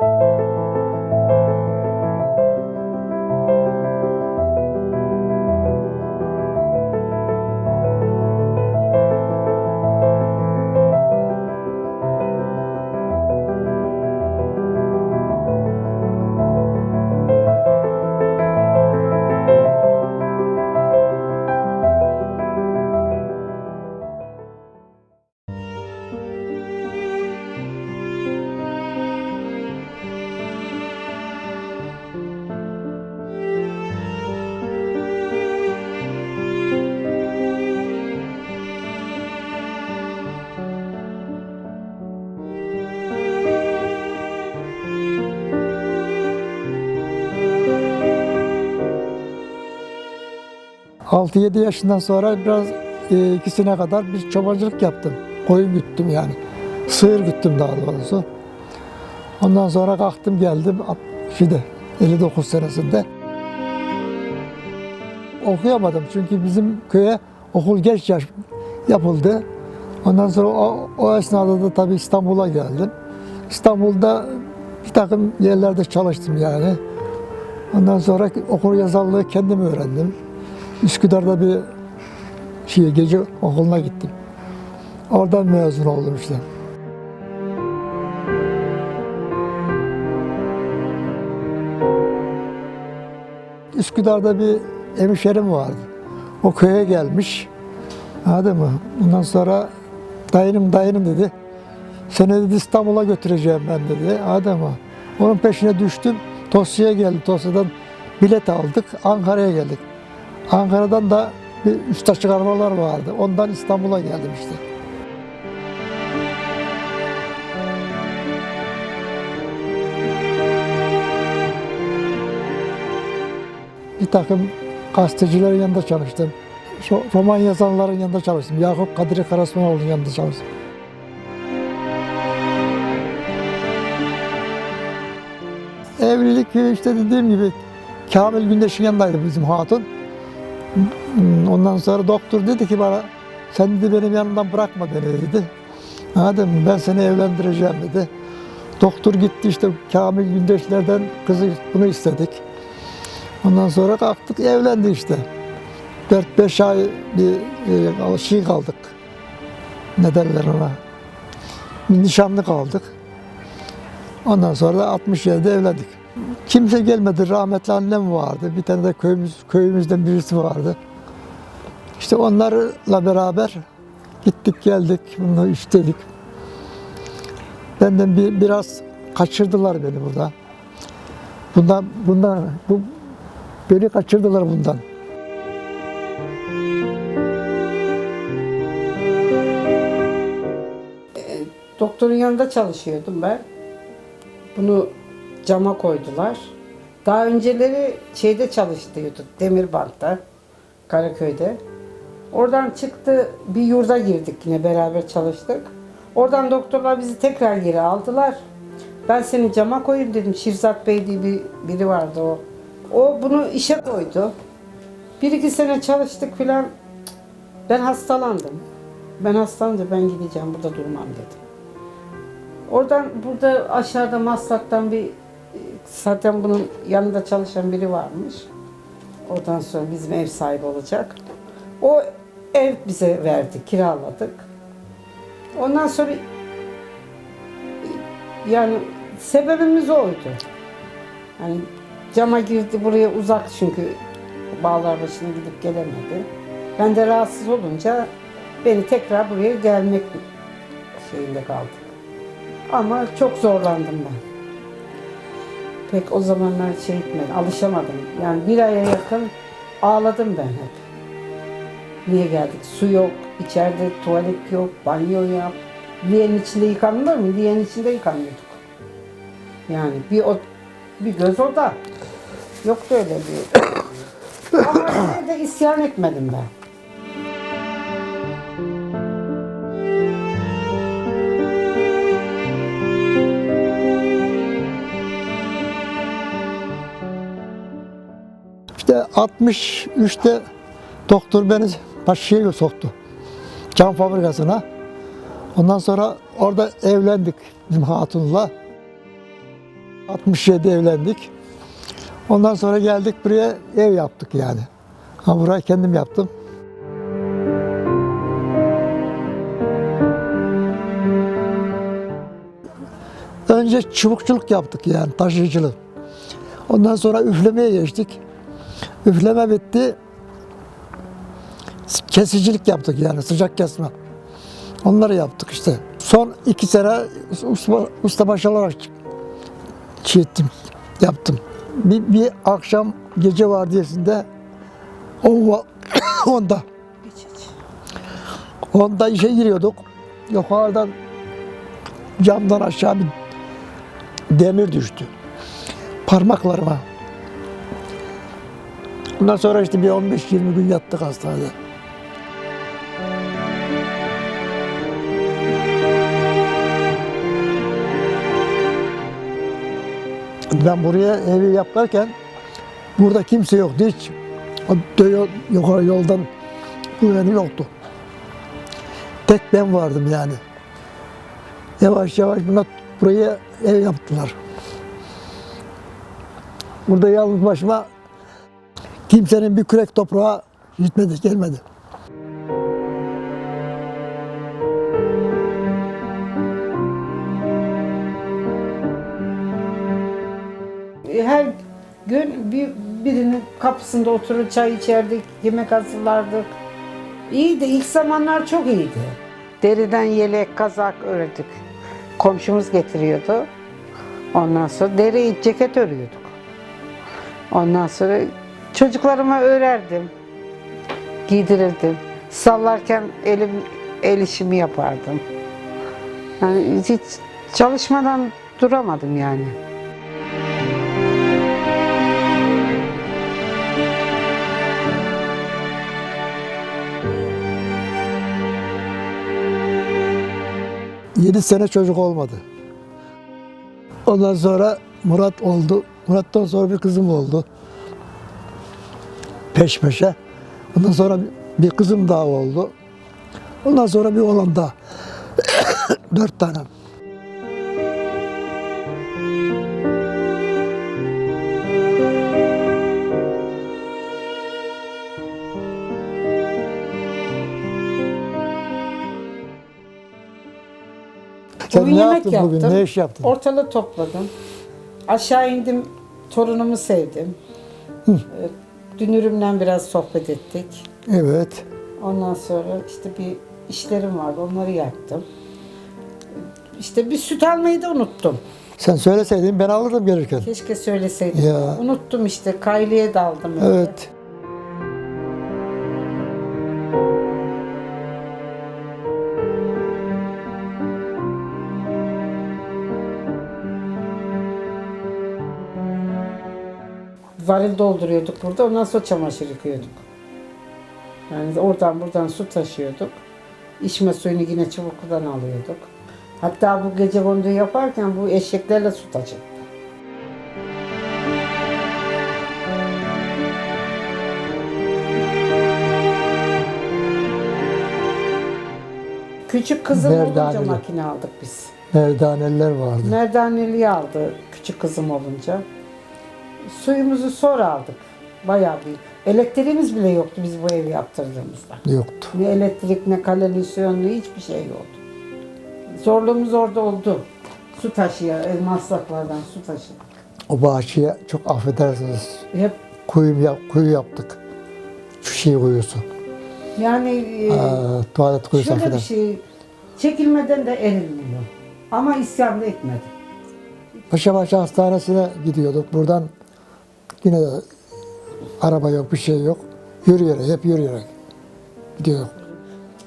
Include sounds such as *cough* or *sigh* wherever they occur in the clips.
you 6-7 yaşından sonra biraz e, ikisine kadar bir çobancılık yaptım. Koyun güttüm yani. Sığır güttüm daha doğrusu. Ondan sonra kalktım geldim şeyde 59 senesinde. Okuyamadım çünkü bizim köye okul geç yaş yapıldı. Ondan sonra o, o esnada da tabii İstanbul'a geldim. İstanbul'da bir takım yerlerde çalıştım yani. Ondan sonra okur yazarlığı kendim öğrendim. Üsküdar'da bir şey, gece okuluna gittim. Oradan mezun oldum işte. Üsküdar'da bir hemşerim vardı. O köye gelmiş. Anladın mı? Ondan sonra dayınım dayınım dedi. Seni dedi İstanbul'a götüreceğim ben dedi. Anladın mı? Onun peşine düştüm. Tosya'ya geldim. Tosya'dan bilet aldık. Ankara'ya geldik. Ankara'dan da bir usta çıkarmalar vardı. Ondan İstanbul'a geldim işte. Bir takım gazetecilerin yanında çalıştım. Roman yazanların yanında çalıştım. Yakup Kadri Karasmanoğlu'nun yanında çalıştım. Evlilik işte dediğim gibi Kamil Gündeş'in yanındaydı bizim hatun. Ondan sonra doktor dedi ki bana sen dedi benim yanımdan bırakma beni dedi. Mı? Ben seni evlendireceğim dedi. Doktor gitti işte Kamil Gündeşlerden kızı bunu istedik. Ondan sonra kalktık evlendi işte. 4-5 ay bir e, şey kaldık. Ne derler ona? Nişanlı kaldık. Ondan sonra da 67'de evlendik. Kimse gelmedi. Rahmetli annem vardı. Bir tane de köyümüz, köyümüzden birisi vardı. İşte onlarla beraber gittik geldik. Bunu istedik. Benden bir, biraz kaçırdılar beni burada. Bundan, bundan, bu, beni kaçırdılar bundan. Doktorun yanında çalışıyordum ben. Bunu cama koydular. Daha önceleri şeyde çalıştıyorduk, Demirbank'ta, Karaköy'de. Oradan çıktı, bir yurda girdik yine beraber çalıştık. Oradan doktorlar bizi tekrar geri aldılar. Ben seni cama koyayım dedim. Şirzat Bey diye bir, biri vardı o. O bunu işe koydu. Bir iki sene çalıştık filan. Ben hastalandım. Ben hastalanınca ben gideceğim, burada durmam dedim. Oradan burada aşağıda Maslak'tan bir zaten bunun yanında çalışan biri varmış. Oradan sonra bizim ev sahibi olacak. O ev bize verdi, kiraladık. Ondan sonra yani sebebimiz oydu. Yani cama girdi buraya uzak çünkü bağlar başına gidip gelemedi. Ben de rahatsız olunca beni tekrar buraya gelmek şeyinde kaldık. Ama çok zorlandım ben. Pek o zamanlar şey etmedi, alışamadım. Yani bir aya yakın ağladım ben hep. Niye geldik? Su yok, içeride tuvalet yok, banyo yap. Liyenin içinde yıkanılır mı? Liyenin içinde yıkanıyorduk. Yani bir o, bir göz oda. Yoktu öyle bir. *coughs* Ama yine de isyan etmedim ben. 63'te doktor beni Paşa'ya soktu. Cam fabrikasına. Ondan sonra orada evlendik bizim hatunla. 67 evlendik. Ondan sonra geldik buraya ev yaptık yani. Ha burayı kendim yaptım. Önce çubukçuluk yaptık yani taşıyıcılık. Ondan sonra üflemeye geçtik. Üfleme bitti. Kesicilik yaptık yani sıcak kesme. Onları yaptık işte. Son iki sene usta, ustabaşı olarak çiğittim, yaptım. Bir, bir akşam gece vardiyasında on, *coughs* onda onda işe giriyorduk. Yukarıdan camdan aşağı bir demir düştü. Parmaklarıma. Ondan sonra işte bir 15-20 gün yattık hastanede. Ben buraya evi yaparken burada kimse yoktu hiç. Yukarı yoldan güveni yoktu. Tek ben vardım yani. Yavaş yavaş buna buraya ev yaptılar. Burada yalnız başıma kimsenin bir kürek toprağa gitmedi, gelmedi. Her gün bir birinin kapısında oturur çay içerdik, yemek hazırlardık. İyiydi, ilk zamanlar çok iyiydi. Deriden yelek, kazak ördük. Komşumuz getiriyordu. Ondan sonra deri ceket örüyorduk. Ondan sonra çocuklarıma örerdim. Giydirirdim. Sallarken elim el işimi yapardım. Yani hiç çalışmadan duramadım yani. Yedi sene çocuk olmadı. Ondan sonra Murat oldu. Murat'tan sonra bir kızım oldu. Peş peşe. Ondan sonra bir kızım daha oldu. Ondan sonra bir oğlan daha. *coughs* Dört tane. Sen Bugün ne yemek yaptın yaptım. bugün? Ne iş yaptın? Ortalığı topladım. Aşağı indim. Torunumu sevdim. Ee, Dünürümle biraz sohbet ettik. Evet. Ondan sonra işte bir işlerim vardı. Onları yaptım. İşte bir süt almayı da unuttum. Sen söyleseydin ben alırdım gelirken. Keşke söyleseydim. Ya. Unuttum işte. Kayliye daldım. öyle. Evet. Varil dolduruyorduk burada. Ondan sonra çamaşır yıkıyorduk. Yani oradan buradan su taşıyorduk. İçme suyunu yine çubukludan alıyorduk. Hatta bu gece konduyu yaparken bu eşeklerle su taşıdık. Küçük kızım olunca Merdaneli. makine aldık biz. Merdaneler vardı. Merdaneliği aldı küçük kızım olunca. Suyumuzu sonra aldık. Bayağı bir. Elektriğimiz bile yoktu biz bu evi yaptırdığımızda. Yoktu. Ne elektrik ne kanalizasyonlu hiçbir şey yoktu. Zorluğumuz orada oldu. Su taşıya, ev masraflardan su taşı. O bahçeye çok affedersiniz. Hep Kuyu, yap, kuyu yaptık. Şu şey kuyusu. yani e, Aa, tuvalet kuyusu şöyle bir affedersiniz. şey çekilmeden de erilmiyor. Ama isyan da etmedi. Paşabaşı Hastanesi'ne gidiyorduk. Buradan yine de araba yok, bir şey yok. Yürüyerek, hep yürüyerek gidiyorduk.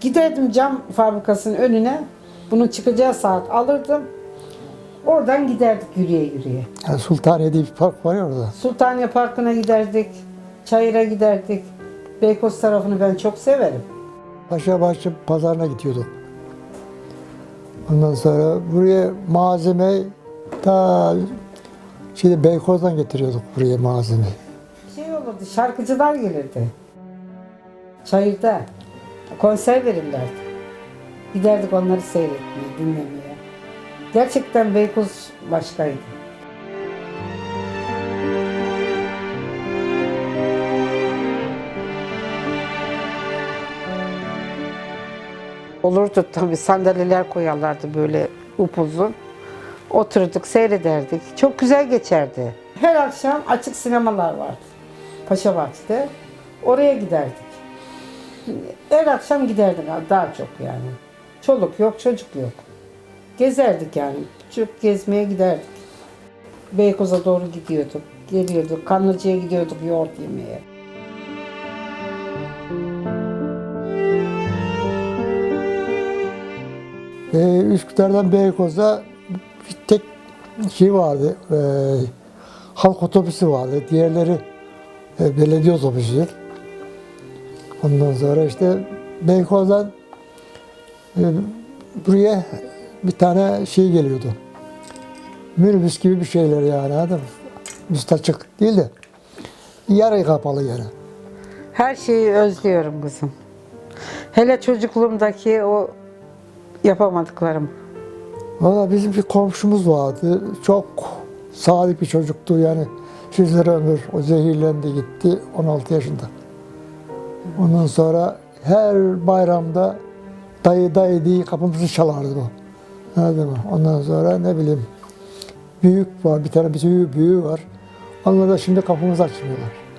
Giderdim cam fabrikasının önüne. Bunun çıkacağı saat alırdım. Oradan giderdik yürüye yürüye. Yani Sultaniye diye bir park var ya orada. Sultaniye Parkı'na giderdik. Çayır'a giderdik. Beykoz tarafını ben çok severim. Paşabaşı pazarına gidiyorduk. Ondan sonra buraya malzeme ta Şimdi Beykoz'dan getiriyorduk buraya malzemeyi. Şey olurdu, şarkıcılar gelirdi. Çayırda. Konser verirlerdi. Giderdik onları seyretmeye, dinlemeye. Gerçekten Beykoz başkaydı. Olurdu tabii sandalyeler koyarlardı böyle upuzun. Oturduk seyrederdik. Çok güzel geçerdi. Her akşam açık sinemalar vardı. Paşa Bahçe'de. Oraya giderdik. Her akşam giderdik daha çok yani. Çoluk yok çocuk yok. Gezerdik yani. Çok gezmeye giderdik. Beykoz'a doğru gidiyorduk. Geliyorduk. Kanlıca'ya gidiyorduk yoğurt yemeye. Ee, Üsküdar'dan Beykoz'a bir tek şey vardı, e, halk otobüsü vardı. Diğerleri e, belediye otobüsü. Ondan sonra işte Beykoz'dan e, buraya bir tane şey geliyordu. Minibüs gibi bir şeyler yani anladın mı? Üst açık değil de yarı kapalı yani. Her şeyi özlüyorum kızım. Hele çocukluğumdaki o yapamadıklarım. Valla bizim bir komşumuz vardı. Çok sadık bir çocuktu yani. Sizlere ömür. O zehirlendi gitti 16 yaşında. Ondan sonra her bayramda dayı dayı diye kapımızı çalardı o. Anladın mı? Ondan sonra ne bileyim büyük var. Bir tane bir büyüğü, var. Onlar da şimdi kapımızı açmıyorlar.